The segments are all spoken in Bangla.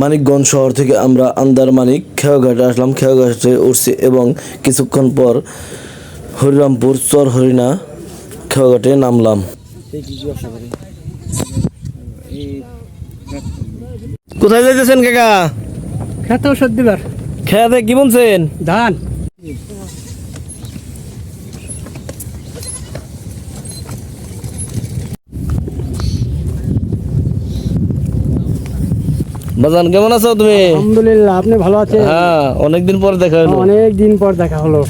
মানিকগঞ্জ শহর থেকে আমরা আন্দার মানিক খেয়াঘাটে আসলাম। খেয়াঘাটে উঠছি এবং কিছুক্ষণ পর হরিরামপুর চর হরিণা খেয়াঘাটে নামলাম। কোথায় যাইতেছেন কাকা? খেতে ওষুধ দিবার। খেয়াতে কি বলছেন ধান। বাজান কেমন আছো তুমি? আলহামদুলিল্লাহ আপনি ভালো আছেন? হ্যাঁ অনেকদিন পর দেখা হলো। অনেক দিন পর দেখা হলো।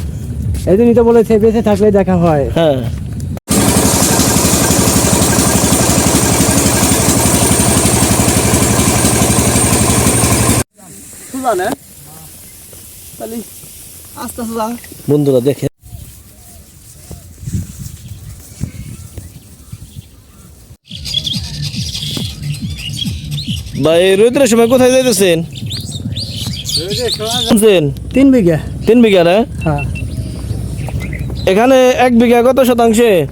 এই জন্যই তো বলেছে বেঁচে থাকলে দেখা হয়। হ্যাঁ। বন্ধুরা দেখে ভাই রোদ্রের সময় কোথায় যাইতেছেন? তিন বিঘা। তিন বিঘা না? হ্যাঁ। এখানে এক বিঘা কত শতাংশে?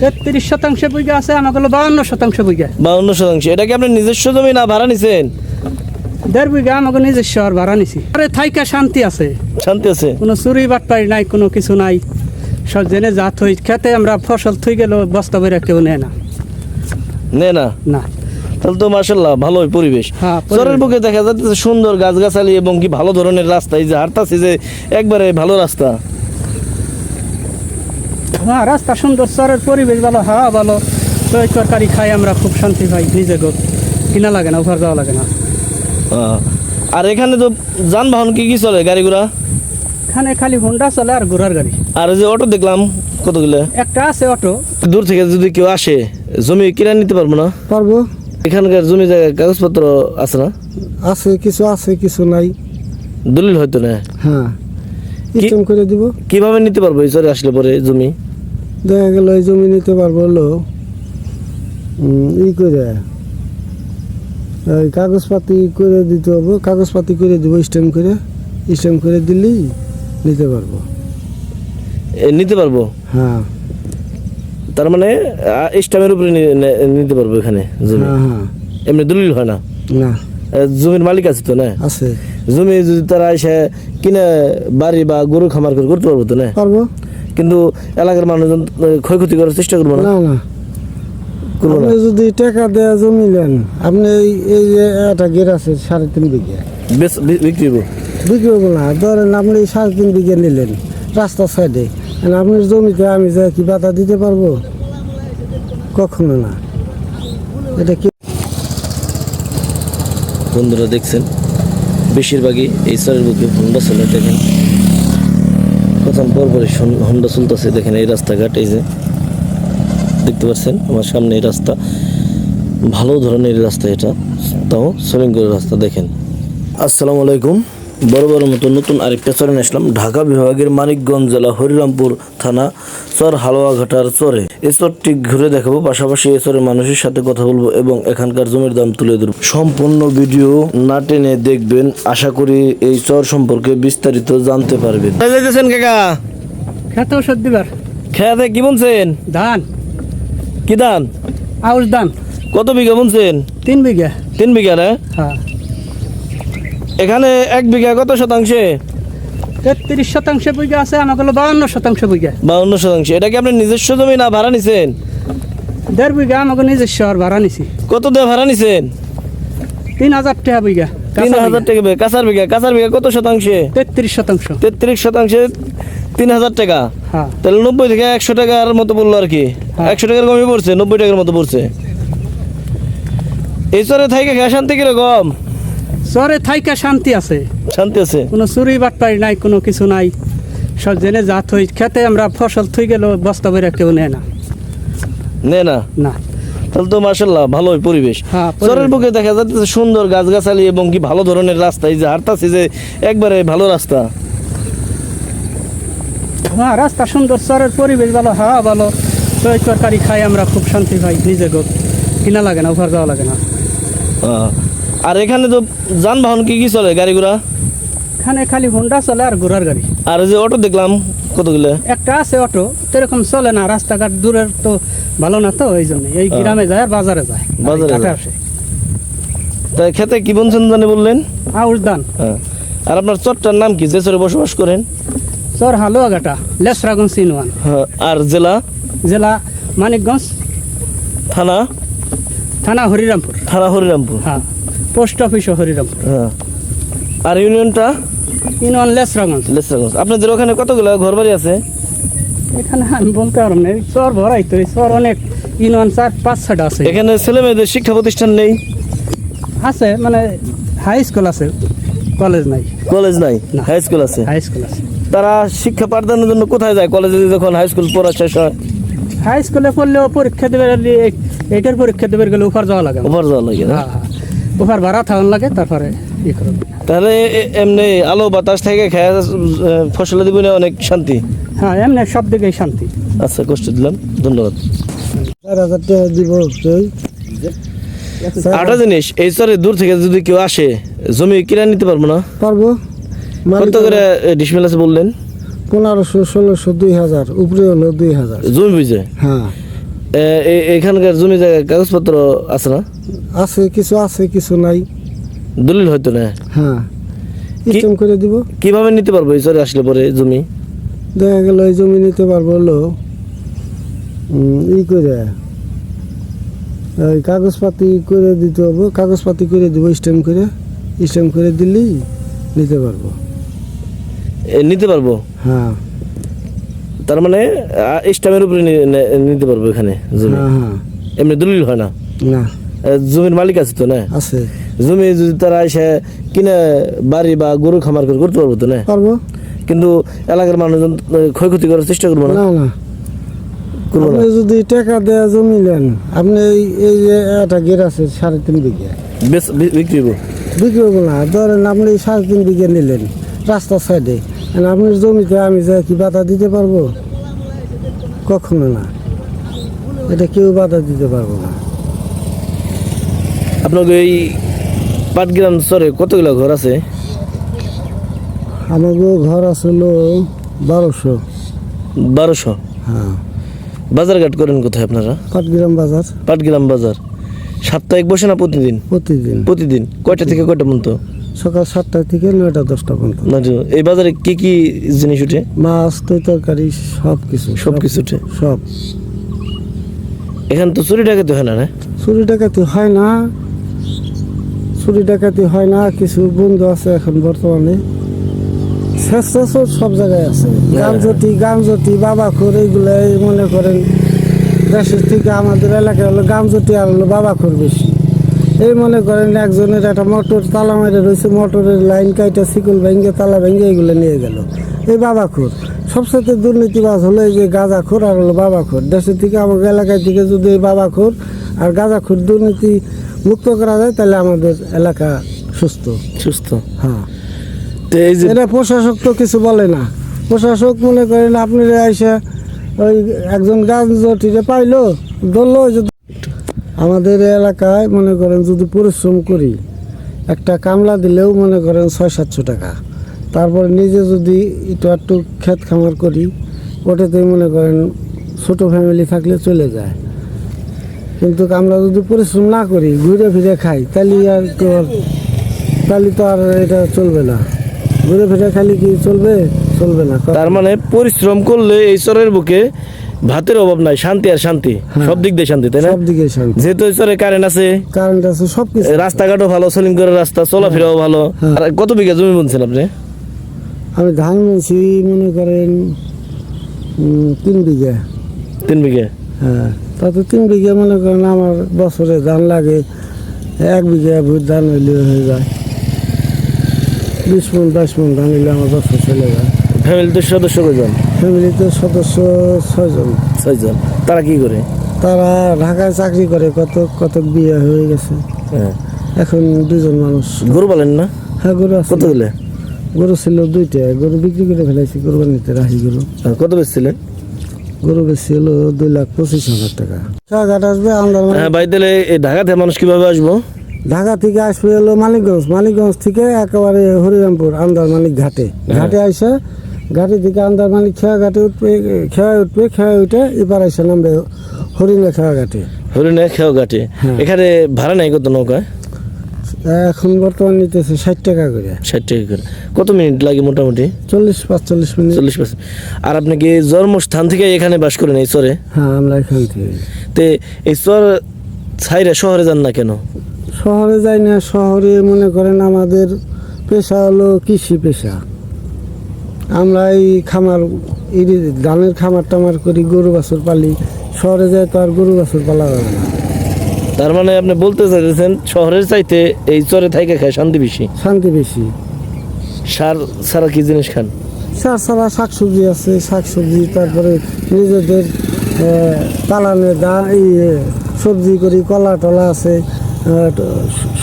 তেত্রিশ শতাংশ বিঘা আছে আমাকে হলো বাউন্ন শতাংশ বিঘা। বাউন্ন শতাংশ। এটা কি আপনার নিজস্ব জমি না ভাড়া নিছেন? দেড় বিঘা আমাকে নিজস্ব আর ভাড়া নিছি। আরে থাইকা শান্তি আছে। শান্তি আছে? কোনো চুরি নাই কোনো কিছু নাই। সব জেনে জাত হই খেতে আমরা ফসল থই গেল বস্তা বেরা কেউ নেয় না। নে না? না। তাহলে তো মার্শাল্লাহ ভালোই পরিবেশ। হ্যাঁ, পরিবেশ। চরের বুকে দেখা যাচ্ছে সুন্দর গাছগাছালি এবং কি ভালো ধরনের রাস্তা। এই যে হাঁটতাছি যে একবারে ভালো রাস্তা। হ্যাঁ রাস্তা সুন্দর চরের পরিবেশ ভালো হাওয়া ভালো। তৈ তরকারি খাই আমরা খুব শান্তি পাই নিজে গো কিনা লাগে না ওভার যাওয়া লাগে না। আর এখানে তো যানবাহন কি কি চলে গাড়ি ঘোড়া? এখানে খালি হোন্ডা চলে আর ঘোড়ার গাড়ি। আর যে অটো দেখলাম কতগুলো? একটা আছে অটো। দূর থেকে যদি কেউ আসে জমি কিনে নিতে পারব না? পারব। এখানকার জমি জায়গায় কাগজপত্র আছে না? আছে কিছু আছে কিছু নাই। দলিল হয়তো না? হ্যাঁ। সিস্টেম করে দিব। কীভাবে নিতে পারব এই চরে আসলে পরে জমি? দেখা গেল এই জমি নিতে পারব হলো ই করে। কাগজপাতি করে দিতে হবে কাগজপাতি করে দিব স্ট্যাম্প করে। স্ট্যাম্প করে দিলেই নিতে পারব। এ, নিতে পারব? হ্যাঁ। তার মানে স্টামের উপরে নিতে পারব এখানে জমি। হ্যাঁ হ্যাঁ। এমনি দলিল হয় না। না। জমির মালিক আছে তো না? আছে। জমি যদি তারা এসে কিনে বাড়ি বা গরু খামার করে করতে পারব তো না? পারব। কিন্তু এলাকার মানুষজন ক্ষয়ক্ষতি করার চেষ্টা করব না? না আপনি যদি টাকা দেয়া জমি নেন আপনি এই- এই যে একটা গেট আছে সাড়ে তিন বিঘা। বিক্রি বিক্রি না। ধরেন আপনি সাড়ে তিন বিঘে নিলেন রাস্তার সাইডে আপনার জমিতে আমি যে কি বাধা দিতে পারব? কখনো না। এটা কি বন্ধুরা দেখছেন, বেশিরভাগই এই চরের বুকে হন্ডা চলে, দেখেন। প্রথম পরপরই হন্ডা চলতেছে, দেখেন এই রাস্তাঘাট, এই যে। দেখতে পাচ্ছেন, আমার সামনে এই রাস্তা। ভালো ধরনের রাস্তা এটা, তাও সলিঙ্গের রাস্তা, দেখেন। আসসালামু আলাইকুম। বড় বড় মতো নতুন আরেকটা চরে আসলাম। ঢাকা বিভাগের মানিকগঞ্জ জেলা হরিরামপুর থানা চর হালুয়াঘাটার চরে। এই চরটি ঘুরে দেখাবো পাশাপাশি এই চরের মানুষের সাথে কথা বলব এবং এখানকার জমির দাম তুলে ধরবো। সম্পূর্ণ ভিডিও না টেনে দেখবেন আশা করি এই চর সম্পর্কে বিস্তারিত জানতে পারবেন। যাইতেছেন কাকা? খেতে ওষুধ দিবার। খেয়াতে কি বলছেন ধান। কি দান আউশ ধান। কত বিঘা বলছেন তিন বিঘা। তিন বিঘা না? হ্যাঁ। এখানে এক বিঘা কত শতাংশে? তেত্রিশ শতাংশ বিঘা আছে আমাকে হলো বাউন্ন শতাংশ বিঘা। বাউন্ন শতাংশ। এটা কি আপনার নিজস্ব জমি না ভাড়া নিছেন? দেড় বিঘা আমাকে নিজস্ব আর ভাড়া নিছি। কত দিয়ে ভাড়া নিছেন? তিন হাজার টাকা বিঘা তিন হাজার টাকা কাঁচার বিঘা কাঁচার বিঘা কত শতাংশে? তেত্রিশ শতাংশ। তেত্রিশ শতাংশে তিন হাজার টাকা। হ্যাঁ। তাহলে নব্বই থেকে একশো টাকার মতো পড়ল আর কি। হ্যাঁ। একশো টাকার কমই পড়ছে নব্বই টাকার মতো পড়ছে। এই চরে থাকে খেয়া শান্তি কীরকম? চরে থাইকা শান্তি আছে। শান্তি আছে? কোনো চুরি বাটপাড়ি নাই কোনো কিছু নাই। সব জেনে যা হই খেতে আমরা ফসল থই গেল বস্তা বেরা কেউ নেয় না। নে না? না। তাহলে তো মার্শাল্লাহ ভালোই পরিবেশ। হ্যাঁ, চরের বুকে দেখা যাচ্ছে সুন্দর গাছগাছালি এবং কি ভালো ধরনের রাস্তা। এই যে হাঁটতাছি যে একবারে ভালো রাস্তা। হ্যাঁ রাস্তা সুন্দর চরের পরিবেশ ভালো হাওয়া ভালো। তৈ তরকারি খাই আমরা খুব শান্তি পাই নিজে কিনা লাগে না ওভার যাওয়া লাগে না। আহ, আর এখানে তো যানবাহন কি কি চলে গাড়ি ঘোড়া? এখানে খালি হোন্ডা চলে আর ঘোড়ার গাড়ি। আর যে অটো দেখলাম কতগুলো? একটা আছে অটো সেরকম চলে না রাস্তাঘাট দূরের তো ভালো না তো এই জন্য। এই গ্রামে যায় আর বাজারে যায় বাজারে ঘাটে যায়। আসে। তা খেতে কি বলছেন জানি বললেন? আউশ ধান। হ্যাঁ। আর আপনার চরটার নাম কি? যে চরে বসবাস করেন? চর হালুয়াঘাটা লেসরাগঞ্জ সিনওয়ান। হ্যাঁ আর জেলা? জেলা মানিকগঞ্জ থানা? থানা হরিরামপুর। থানা হরিরামপুর। হ্যাঁ। পোস্ট অফিসও হরিরামপুর। হ্যাঁ। আর ইউনিয়নটা? ইনওয়ান লেসরাগঞ্জ। লেসরাগঞ্জ। আপনাদের ওখানে কতগুলো ঘর বাড়ি আছে? এখানে আমি বলতে পারব না চর ভরাই তো চর অনেক ইনওয়ান চার পাঁচ ছটা আছে। এখানে ছেলে মেয়েদের শিক্ষা প্রতিষ্ঠান নেই? আছে মানে হাই স্কুল আছে কলেজ নাই। কলেজ নাই। হাই স্কুল আছে? হাই স্কুল আছে। তারা শিক্ষা পাঠদানের জন্য কোথায় যায়? কলেজে যখন হাই স্কুল পড়া শেষ হয়? হাই স্কুলে পড়লেও পরীক্ষা দেবে এইটার পরীক্ষা দেবে গেলে উপর যাওয়া লাগে। ওভার যাওয়া লাগে না? হ্যাঁ। উপর ভাড়া থাকুন লাগে তারপরে ই করবে তাহলে এমনি আলো বাতাস থেকে খেয়ে ফসলের দিবনে অনেক শান্তি? হ্যাঁ এমনি সব দিকেই শান্তি। আচ্ছা কষ্ট দিলাম ধন্যবাদ। চার হাজার টাকা দিব সেই আরেকটা জিনিস এই চরে দূর থেকে যদি কেউ আসে জমি কিনে নিতে পারব না? পারব। কত করে ডিসমেল আছে বললেন? পনেরোশো ষোলোশো দুই হাজার উপরে হলো দুই হাজার। জমি বুঝে? হ্যাঁ। এখানকার জমি জায়গায় কাগজপত্র আছে না? আছে কিছু আছে কিছু নাই। দলিল হয়তো না? হ্যাঁ। সিস্টেম করে দিব। কীভাবে নিতে পারব এই চরে আসলে পরে জমি? দেখা গেল এই জমি নিতে পারব হলো ই করে। ওই কাগজপাতি করে দিতে হবে কাগজপাতি করে দিব স্ট্যাম্প করে। স্ট্যাম্প করে দিলেই নিতে পারব। এ, নিতে পারব? হ্যাঁ। তার মানে স্টামের উপরে নিতে পারব এখানে জমি। হ্যাঁ হ্যাঁ। এমনি দলিল হয় না। না। জমির মালিক আছে তো না? আছে। জমি যদি তারা এসে কিনে বাড়ি বা গরু খামার করে করতে পারব তো না? পারব। কিন্তু এলাকার মানুষজন ক্ষয়ক্ষতি করার চেষ্টা করব না? না আপনি যদি টাকা দেয়া জমি নেন আপনি এই যে একটা গেট আছে সাড়ে তিন বিঘে। বিক্রি বিক্রি করব না। ধরেন আপনি সাড়ে তিন বিঘে নিলেন রাস্তার সাইডে আপনার জমিতে আমি যা কি বাধা দিতে পারব? কখনো না। এটা কেউ বাধা দিতে পারব না। আপনাকে এই পাটগ্রাম চরে কতগুলো ঘর আছে? আমাকে ঘর আসলো বারোশো। বারোশো? হ্যাঁ। বাজারঘাট করেন কোথায় আপনারা? পাটগ্রাম বাজার। পাটগ্রাম বাজার। সাপ্তাহিক বসে না প্রতিদিন? প্রতিদিন। প্রতিদিন। কয়টা থেকে কয়টা পর্যন্ত? সকাল সাতটা থেকে নয়টা দশটা পর্যন্ত। এই বাজারে কি কি জিনিস উঠে? মাছ তৈ তরকারি সব কিছু সব কিছু উঠে? সব। এখানে তো চুরি ডাকাতি হয় না না চুরি ডাকাতি হয় না। চুরি ডাকাতি হয় না। কিছু বন্ধু আছে এখন বর্তমানে। তো সব জায়গায় আছে। গামজটি গামজটি বাবাখোর এইগুলাই মনে করেন। দেশের থেকে আমাদের এলাকায় হলো গামজটি আর হলো বাবাখোর বেশি। এই মনে করেন একজনের একটা মোটর তালা মেরে রয়েছে মোটরের লাইন কাইটা শিকল ভেঙে তালা ভেঙে এগুলো নিয়ে গেল। এই বাবাখোর সবসাথে দুর্নীতিবাজ হলো এই যে গাঁজাখোর আর হলো বাবাখোর। দেশের থেকে আমাদের এলাকায় থেকে যদি এই বাবাখোর আর গাঁজাখোর দুর্নীতি মুক্ত করা যায় তাহলে আমাদের এলাকা সুস্থ। সুস্থ। হ্যাঁ। এটা প্রশাসক তো কিছু বলে না। প্রশাসক মনে করেন আপনি আইসা ওই একজন গাছটিরে পাইলো ধরলো যে আমাদের এলাকায় মনে করেন যদি পরিশ্রম করি, একটা কামলা দিলেও মনে করেন ছয়, সাতশো টাকা। তারপর নিজে যদি একটু একটু ক্ষেত খামার করি ওটাতে মনে করেন ছোট ফ্যামিলি থাকলে চলে যায়। কিন্তু আমরা যদি পরিশ্রম না করি, ঘুরে ফিরে খাই, তাহলে আর তাহলে তো আর এটা চলবে না। ঘুরে ফিরে খালি কি চলবে? চলবে না। তার মানে পরিশ্রম করলে এই চরের বুকে ভাতের অভাব নাই শান্তি আর শান্তি। সব দিক দিয়ে শান্তি তাই না? সব দিকে শান্তি। যেহেতু চরে কারেন্ট আছে কারেন্ট আছে সব কিছু রাস্তাঘাটও ভালো সলিম করে রাস্তা চলাফেরাও ভালো। হ্যাঁ। আর কত বিঘা জমি বলছেন আপনি? আমি ধান বলছি মনে করেন তিন বিঘা। তিন বিঘা? হ্যাঁ তাতে তিন বিঘা মনে করেন আমার বছরে ধান লাগে এক বিঘা ভূত ধান হইলে হয়ে যায়। বিশ মন বাইশ মন ধান হইলে আমার বছর চলে যায়। ফ্যামিলিতে সদস্য কয়জন? ফ্যামিলিতে সদস্য ছয়জন। ছয়জন। তারা কি করে? তারা ঢাকায় চাকরি করে কত কত বিয়ে হয়ে গেছে। হ্যাঁ। এখন দুজন মানুষ। গরু পালেন না? হ্যাঁ গরু আছে। কত দিলে গরু ছিল দুইটা। গরু বিক্রি করে ফেলাইছি কোরবানিতে রাহি গরু। হ্যাঁ, কত বেচছিলেন? গরু বেশি হলো দুই লাখ পঁচিশ হাজার টাকা। ঘাট আসবে আন্দারমান হ্যাঁ বাড়ি তাহলে এই ঢাকাতে মানুষ কীভাবে আসব? ঢাকা থেকে আসবে হলো মানিকগঞ্জ। মানিকগঞ্জ থেকে একেবারে হরিরামপুর আমদার আন্দারমানিক ঘাটে। ঘাটে আইসা ঘাটে থেকে আন্দারমানিক খেয়া ঘাটে উঠবে খেয়া উঠবে খেয়া উঠে এবার আইসা নামবে হরিণা খেয়া ঘাটে। হরিণে খেয়াও ঘাটে? এখানে ভাড়া নাই কত নৌকা এখন বর্তমান নিতেছে ষাট টাকা করে। ষাট টাকা করে। কত মিনিট লাগে মোটামুটি? চল্লিশ পাঁচচল্লিশ মিনিট। চল্লিশ পাঁচ। আর আপনি কি জন্মস্থান থেকে এখানে বাস করেন এই চরে? হ্যাঁ আমরা এখান থেকে। তে এই চর ছাইরা শহরে যান না কেন? শহরে যাই না শহরে মনে করেন আমাদের পেশা হলো কৃষি পেশা। আমরা এই খামার এই ধানের খামার টামার করি গরু বাছুর পালি শহরে যায় তো আর গরু বাছুর পালা যাবে না। তার মানে আপনি বলতে চাইতেছেন শহরের চাইতে এই চরে থাইকে খায় শান্তি বেশি? শান্তি বেশি। সার সারা কি জিনিস খান? সার ছাড়া শাক সবজি আছে শাক সবজি তারপরে নিজেদের পালানে দা এই সবজি করি কলা টলা আছে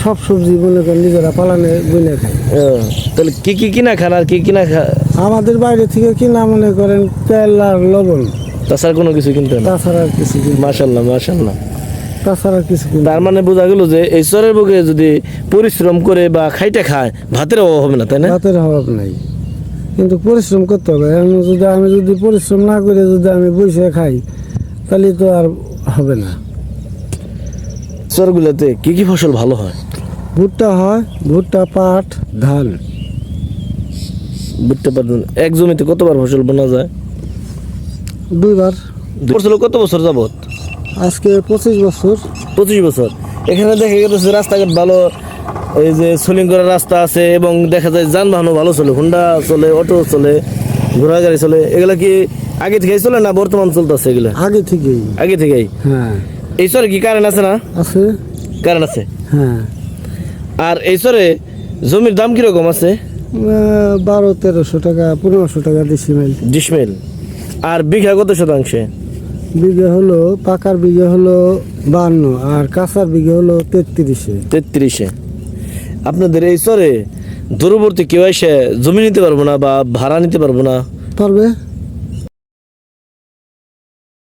সব সবজি মনে করেন নিজেরা পালানে বলে খায়। তাহলে কি কি কিনা খান আর কি কিনা খা আমাদের বাইরে থেকে কিনা মনে করেন তেল আর লবণ। তাছাড়া কোনো কিছু কিনতে না। তাছাড়া আর কিছু কিনি মাশাল্লাহ মাশাল্লাহ। তাছাড়া কিছু তার মানে বোঝা গেল যে এই চরের বুকে যদি পরিশ্রম করে বা খাইটা খায় ভাতের অভাব হবে না তাই না? ভাতের অভাব নাই। কিন্তু পরিশ্রম করতে হবে। এখন যদি আমি যদি পরিশ্রম না করে যদি আমি বসে খাই তাহলে তো আর হবে না। চরগুলোতে কি কি ফসল ভালো হয়? ভুট্টা হয় ভুট্টা পাট ধান। বুঝতে পারবেন এক জমিতে কতবার ফসল বোনা যায়? দুইবার। ফসল কত বছর যাবত আজকে পঁচিশ বছর। পঁচিশ বছর। এখানে দেখা গেছে রাস্তাঘাট ভালো এই যে সোলিং করা রাস্তা আছে এবং দেখা যায় যানবাহনও ভালো চলে হুন্ডা চলে অটো চলে ঘোড়া গাড়ি চলে। এগুলা কি আগে থেকেই চলে না বর্তমান চলতেছে এগুলা? আগে থেকেই। আগে থেকেই? হ্যাঁ। এই চরে কি কারেন্ট আছে না? আছে। কারেন্ট আছে? হ্যাঁ। আর এই চরে জমির দাম কীরকম আছে? বারো তেরোশো টাকা পনেরোশো টাকা ডিসিমেল ডিসমেল আর বিঘা কত শতাংশে? বিঘা হলো পাকার বিঘা হলো বান্ন আর কাঁচার বিঘে হলো তেত্রিশে। তেত্রিশে। আপনাদের এই চরে দূরবর্তী কেউ এসে জমি নিতে পারব না বা ভাড়া নিতে পারব না? পারবে?